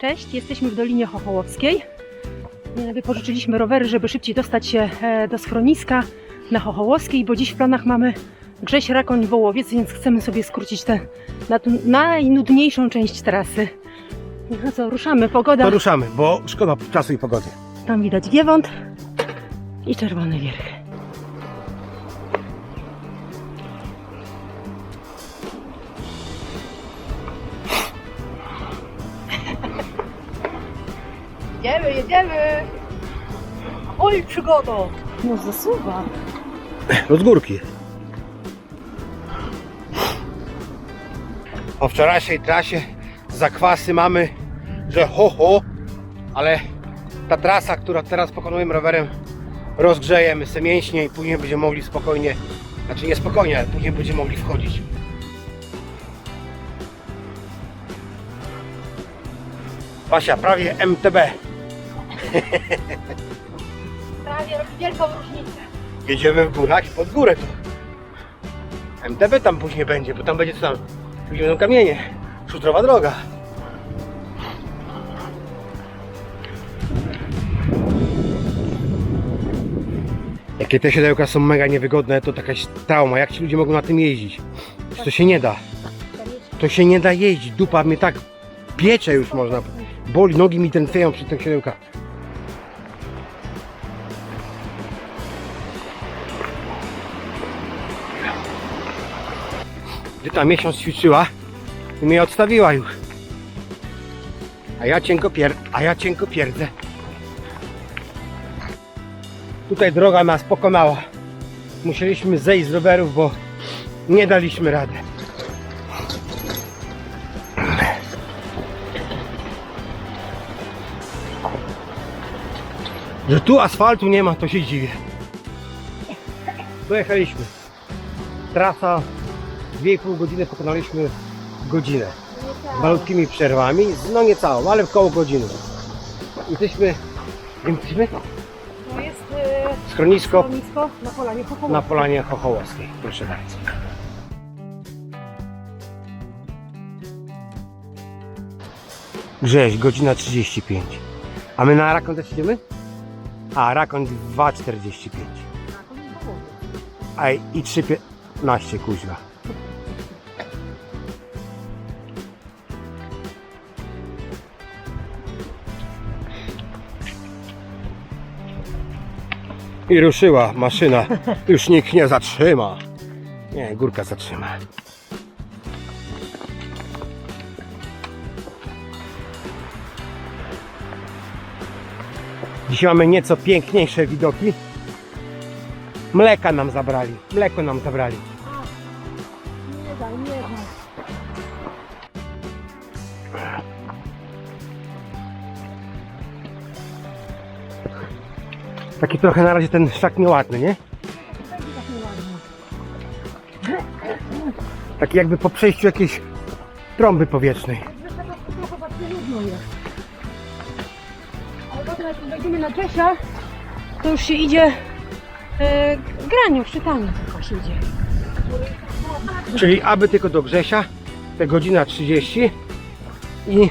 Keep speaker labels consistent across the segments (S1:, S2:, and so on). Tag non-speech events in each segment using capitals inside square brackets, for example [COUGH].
S1: Cześć, jesteśmy w Dolinie Chochołowskiej. E, Wypożyczyliśmy rowery, żeby szybciej dostać się e, do schroniska na Chochołowskiej, bo dziś w planach mamy Grześ, Rakoń, Wołowiec, więc chcemy sobie skrócić tę najnudniejszą część trasy. No co, ruszamy, pogoda,
S2: To ruszamy, bo szkoda czasu i pogody.
S1: tam widać Giewont i Czerwony Wierch. Jedziemy, jedziemy! Oj, przygoda! No zasuwa.
S2: Od górki. Po wczorajszej trasie zakwasy mamy, że ho ho, ale ta trasa, która teraz pokonujemy rowerem, rozgrzejemy sobie mięśnie i później będziemy mogli spokojnie, znaczy nie spokojnie, ale później będziemy mogli wchodzić. Basia, prawie MTB.
S1: Prawie robi wielką różnicę.
S2: Jedziemy w górach i pod górę tu. MTB tam później będzie, bo tam będzie co tam? Później będą kamienie. Szutrowa droga. Jakie te siodełka są mega niewygodne, to jakaś trauma. Jak ci ludzie mogą na tym jeździć? Przecież to się nie da. To się nie da jeździć. Dupa mnie tak piecze już można. Boli, nogi mi drętwieją przy tych siodełkach. Gdy ta miesiąc ćwiczyła i mnie odstawiła już. A ja cienko pier... a ja cienko pierdzę. Tutaj droga nas pokonała. Musieliśmy zejść z rowerów, bo nie daliśmy rady. Że tu asfaltu nie ma, to się dziwię. Dojechaliśmy. Trasa 2,5 godziny pokonaliśmy godzinę. Z malutkimi przerwami, no nie całą, ale w koło godziny. Jesteśmy, gdzie jesteśmy?
S1: To jest e,
S2: Schronisko
S1: schronisko na polanie Chochołowskiej.
S2: na Polanie Chochołowskiej. Proszę bardzo. Grześ, godzina 35. A my na Rakon też idziemy? A, Rakon 2,45. A i 3,15 kuźwa. I ruszyła maszyna. Już nikt nie zatrzyma. Nie, górka zatrzyma. Dzisiaj mamy nieco piękniejsze widoki. Mleka nam zabrali. Mleko nam zabrali. Trochę na razie ten szlak nieładny, nie?
S1: Tak.
S2: Taki jakby po przejściu jakiejś trąby powietrznej.
S1: Ale potem jak wejdziemy na Czesia, to już się idzie e, graniu, szczytami tylko się idzie.
S2: Czyli aby tylko do Grzesia, te godzina 30 i,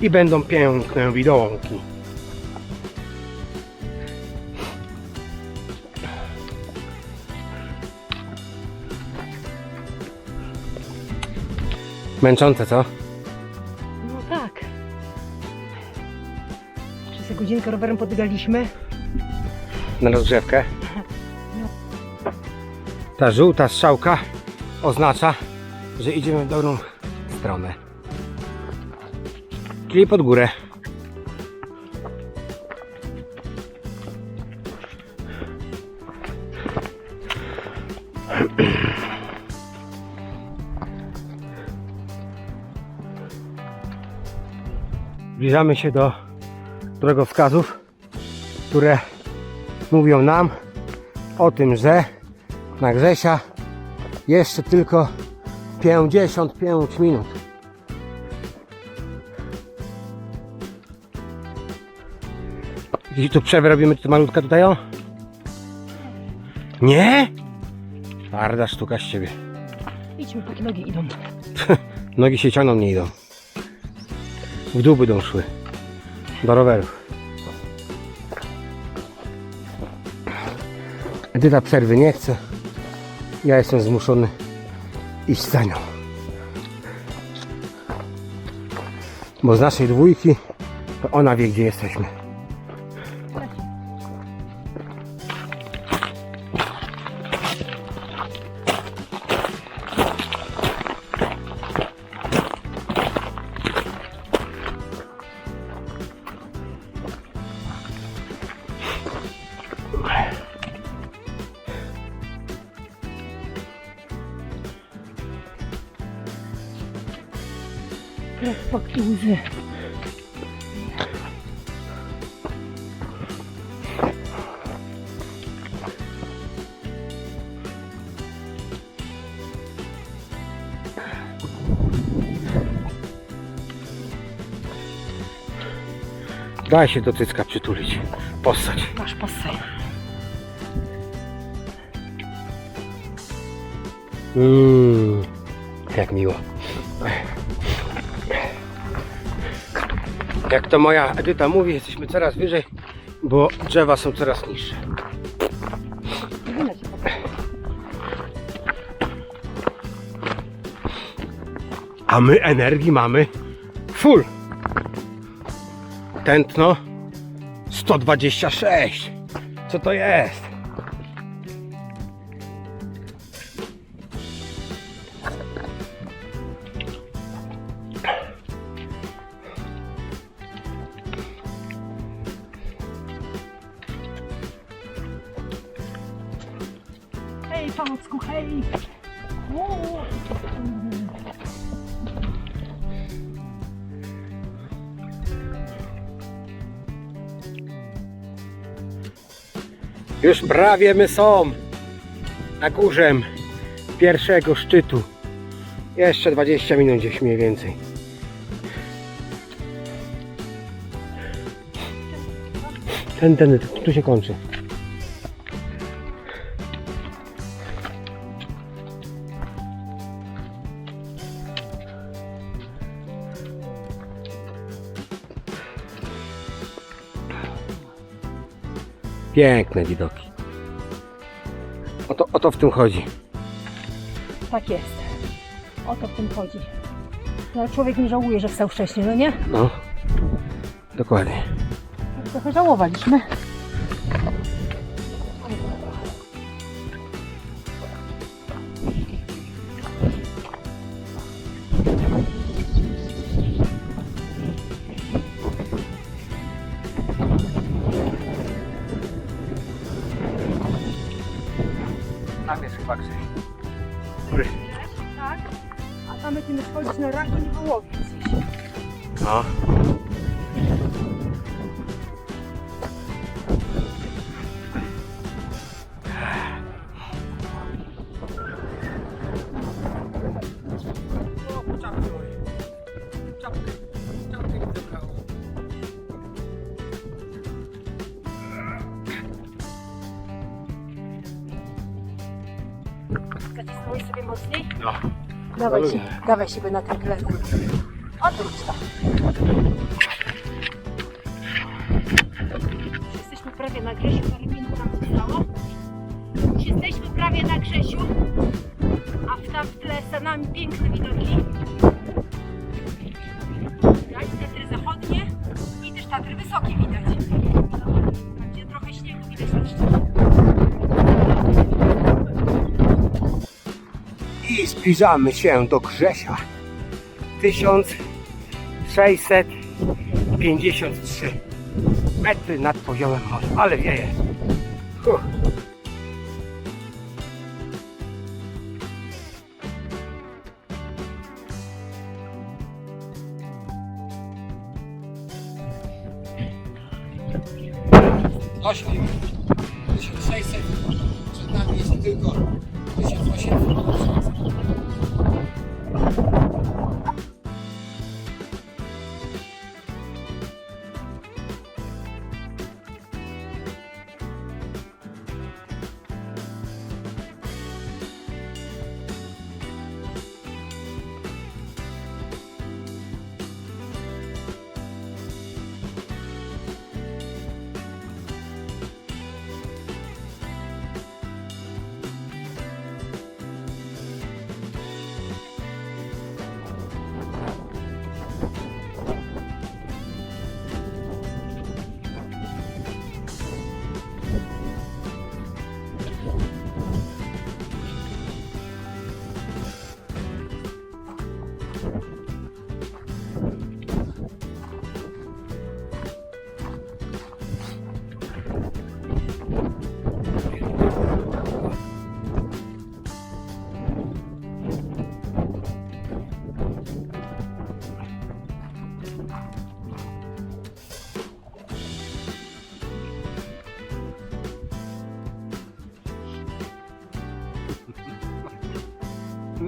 S2: i będą piękne widoki. Męczące, co?
S1: No tak. Przez tę godzinkę rowerem podbiegaliśmy.
S2: Na rozgrzewkę. Ta żółta strzałka oznacza, że idziemy w dobrą stronę. Czyli pod górę. Zbliżamy się do drogowskazów, które mówią nam o tym, że na Grzesia jeszcze tylko 55 minut. I tu przerwę robimy to malutka tutaj o? Nie? Twarda sztuka z ciebie.
S1: Idźmy, póki nogi idą. [LAUGHS]
S2: Nogi się ciągną, nie idą. W dół będą szły. Do rowerów. Edyta przerwy nie chce. Ja jestem zmuszony iść za nią. Bo z naszej dwójki to ona wie gdzie jesteśmy. Daj się do cycka przytulić. Postać.
S1: Masz posaj.
S2: Mmm, jak miło. Jak to moja Edyta mówi, jesteśmy coraz wyżej, bo drzewa są coraz niższe. A my energii mamy full. Tętno 126. Co to jest?
S1: Hej, Pałocku, hej! Uuu.
S2: Już prawie my są na górze pierwszego szczytu. Jeszcze 20 minut gdzieś mniej więcej. Ten, ten, tu się kończy. Piękne widoki. O to, o to w tym chodzi.
S1: Tak jest. O to w tym chodzi. No, ale człowiek nie żałuje, że wstał wcześniej, no nie?
S2: No, dokładnie.
S1: Trochę żałowaliśmy.
S2: Chyba Krzyś.
S1: Tak. A tam będziemy schodzić na ranking wołowiec.
S2: No.
S1: Dawaj, siebie na ten gleb. Odwróć to. Jesteśmy prawie na Grzesiu, parę minut nam zostało. Jesteśmy prawie na Grzesiu, a w tam w tle za nami piękne widoki. Widać Tatry zachodnie i też Tatry wysokie widać.
S2: Zbliżamy się do Grzesia. 1653 metry nad poziomem morza. Ale wieje. Huh. Ośmiu. 1600. Przed nami jest tylko 1800.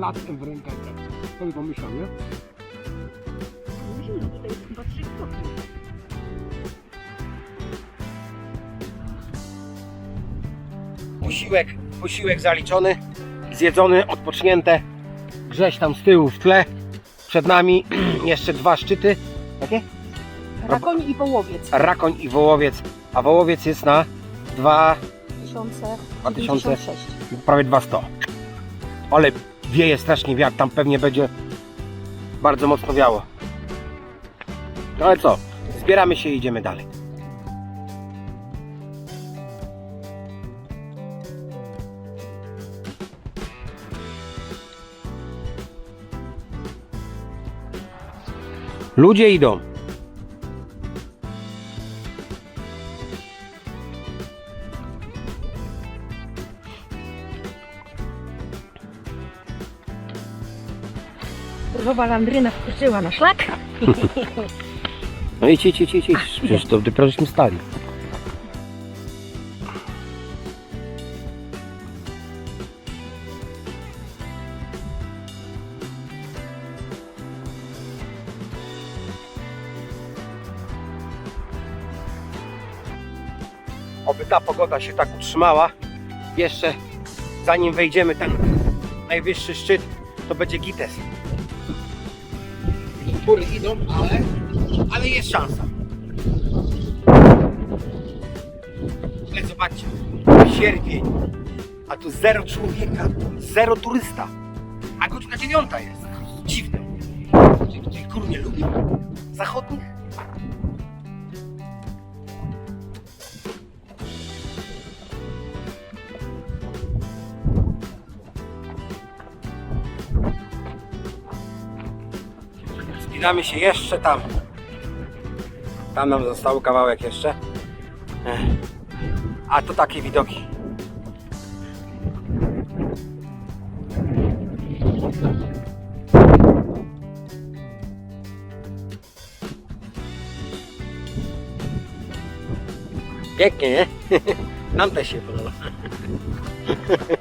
S2: latkiem w rękach. To by pomyślał, nie?
S1: Zimno, tutaj jest chyba 3 stopnie.
S2: Posiłek, posiłek zaliczony, zjedzony, odpocznięte. Grześ tam z tyłu w tle. Przed nami [CLEARS THROAT] jeszcze dwa szczyty. Jakie?
S1: Rakoń i połowiec.
S2: Rakoń i wołowiec. A wołowiec jest na 2,
S1: 2000.
S2: prawie 200. Ale wieje strasznie wiatr, tam pewnie będzie bardzo mocno wiało. No ale co, zbieramy się i idziemy dalej. Ludzie idą.
S1: Różowa landryna wkroczyła na szlak. [LAUGHS]
S2: No idź, idź, idź, idź, idź. Przecież to dopiero żeśmy stali. Oby ta pogoda się tak utrzymała. Jeszcze zanim wejdziemy ten najwyższy szczyt, to będzie gites. Góry idą, ale ale jest szansa. Ale zobaczcie, sierpień, a tu zero człowieka, zero turysta, a godzina dziewiąta jest. Dziwne. Czy tutaj gór nie lubi? Zachodnich? Spinamy się jeszcze tam. Tam nam został kawałek jeszcze. A to takie widoki. Pięknie, nie? [LAUGHS] Nam też się podoba. [LAUGHS]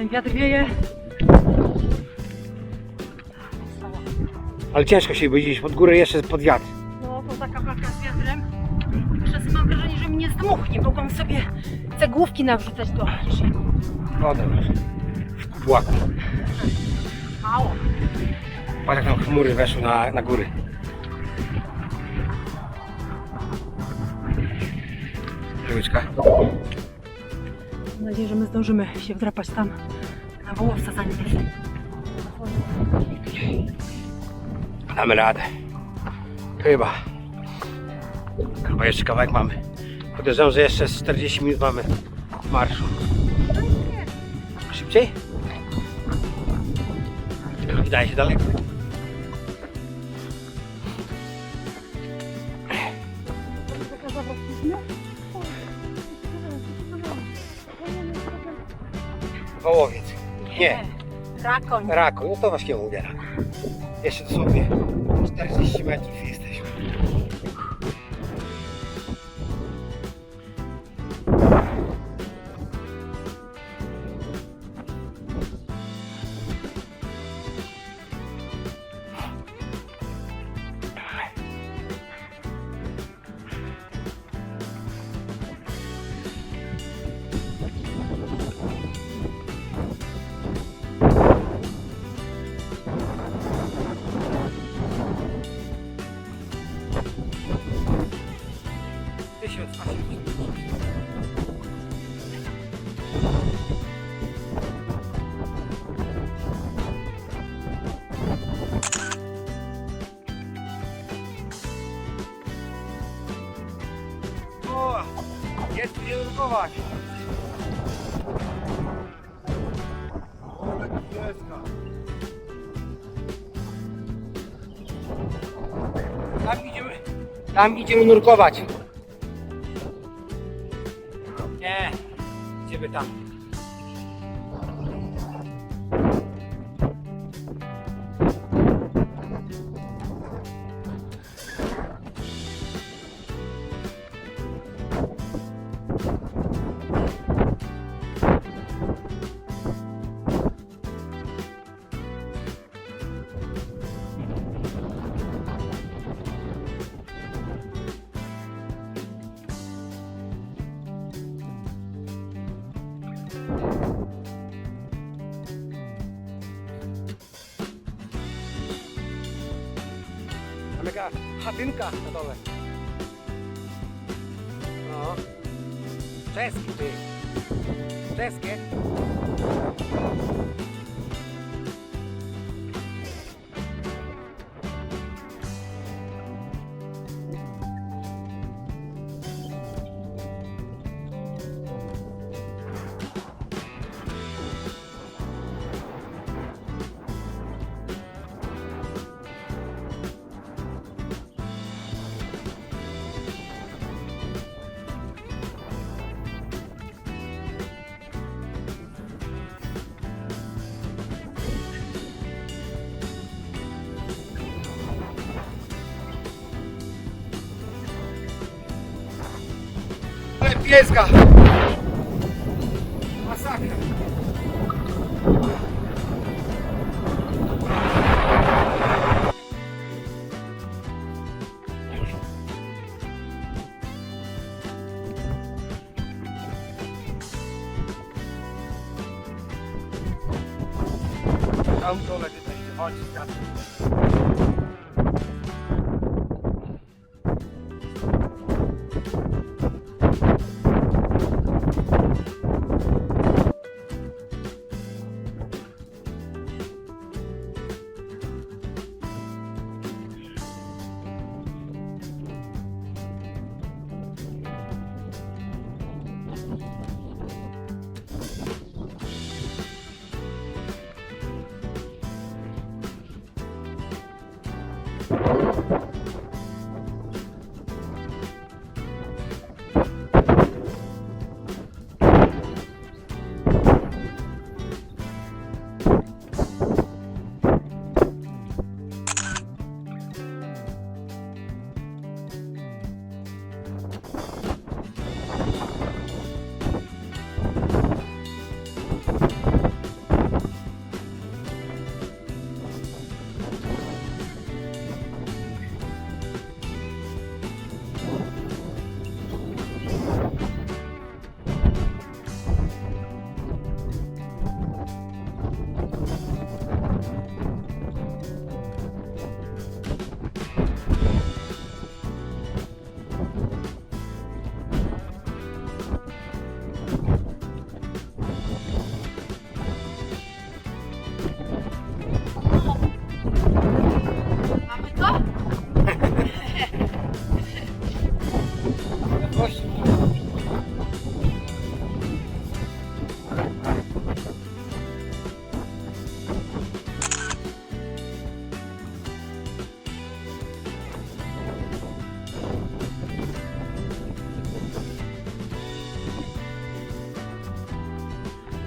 S1: ten wiatr wieje.
S2: Ale ciężko się powiedzieć pod górę jeszcze pod wiatr.
S1: No to taka walka z wiatrem. Czasem mam wrażenie, że mnie zdmuchnie. Mogłam sobie cegłówki nawrzucać do kieszeni.
S2: Wodę masz. W kubłaku.
S1: Mało.
S2: Patrz jak tam chmury weszły na, na góry. Żółyczka.
S1: Mam nadzieję, że my zdążymy się wdrapać tam na wołowca zanim jest.
S2: Damy radę. Chyba. Chyba jeszcze kawałek mamy. Podejrzewam, że jeszcze z 40 minut mamy marszu. Szybciej? Wydaje się daleko. Nie,
S1: Rakoń.
S2: Raku. No to właśnie mówię Raku. Jeszcze dosłownie 40 metrów jesteśmy. Tam idziemy nurkować. Nie. Idziemy tam. Czeskie. Ale pieska. Masakra.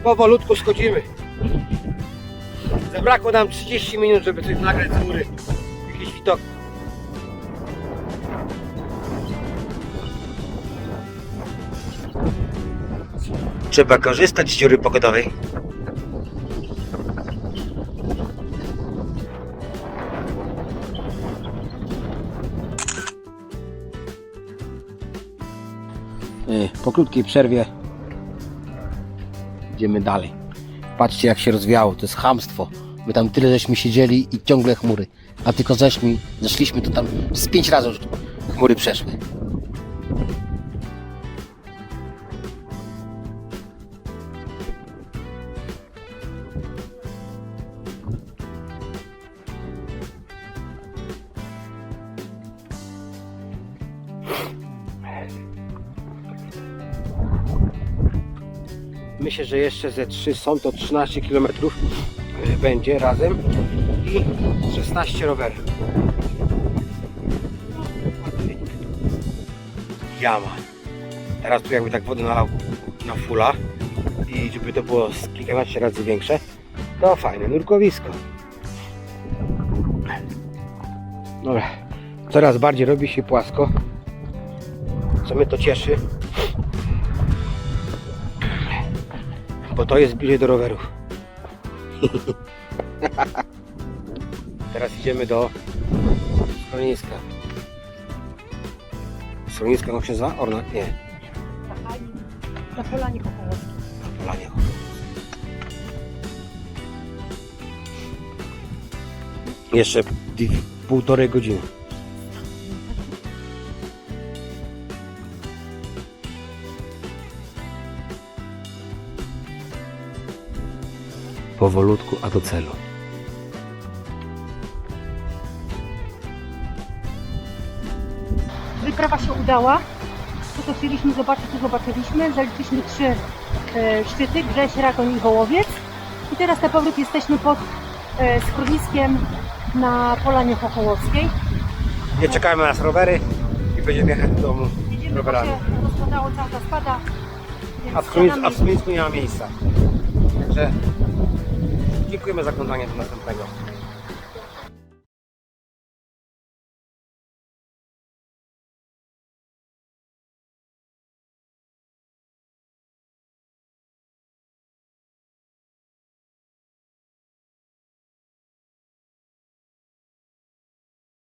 S2: Powolutku schodzimy. Zabrakło nam 30 minut, żeby coś nagrać z góry. Jakiś widok. Trzeba korzystać z dziury pogodowej. Y, Po krótkiej przerwie idziemy dalej. Patrzcie jak się rozwiało, to jest chamstwo. My tam tyle żeśmy siedzieli i ciągle chmury. A tylko zeszli, zeszliśmy to tam z pięć razy już chmury przeszły. Myślę, że jeszcze ze 3 są to 13 km będzie razem i 16 rowerów. Jama. Teraz tu jakby tak wodę nalał na fula i żeby to było z kilkanaście razy większe, to fajne nurkowisko. Dobra, coraz bardziej robi się płasko, co mnie to cieszy, bo to jest bliżej do rowerów. Teraz idziemy do schroniska. Schroniska no się nazywa? Orna? Nie.
S1: Na polanie.
S2: Polanie. Jeszcze półtorej godziny. Powolutku, a do celu.
S1: Wyprawa się udała. To, co chcieliśmy zobaczyć, to zobaczyliśmy. Zaliczyliśmy trzy e, szczyty, Grześ, Rakoń i Wołowiec. I teraz na powrót jesteśmy pod e, schroniskiem na Polanie Chochołowskiej.
S2: Nie czekamy na nas rowery i będziemy jechać do domu
S1: Jedziemy, bo
S2: rowerami.
S1: się rozpadało cała ta spada. więc
S2: A w Chronicku, a w nie ma miejsca. Także dziękujemy za oglądanie do następnego.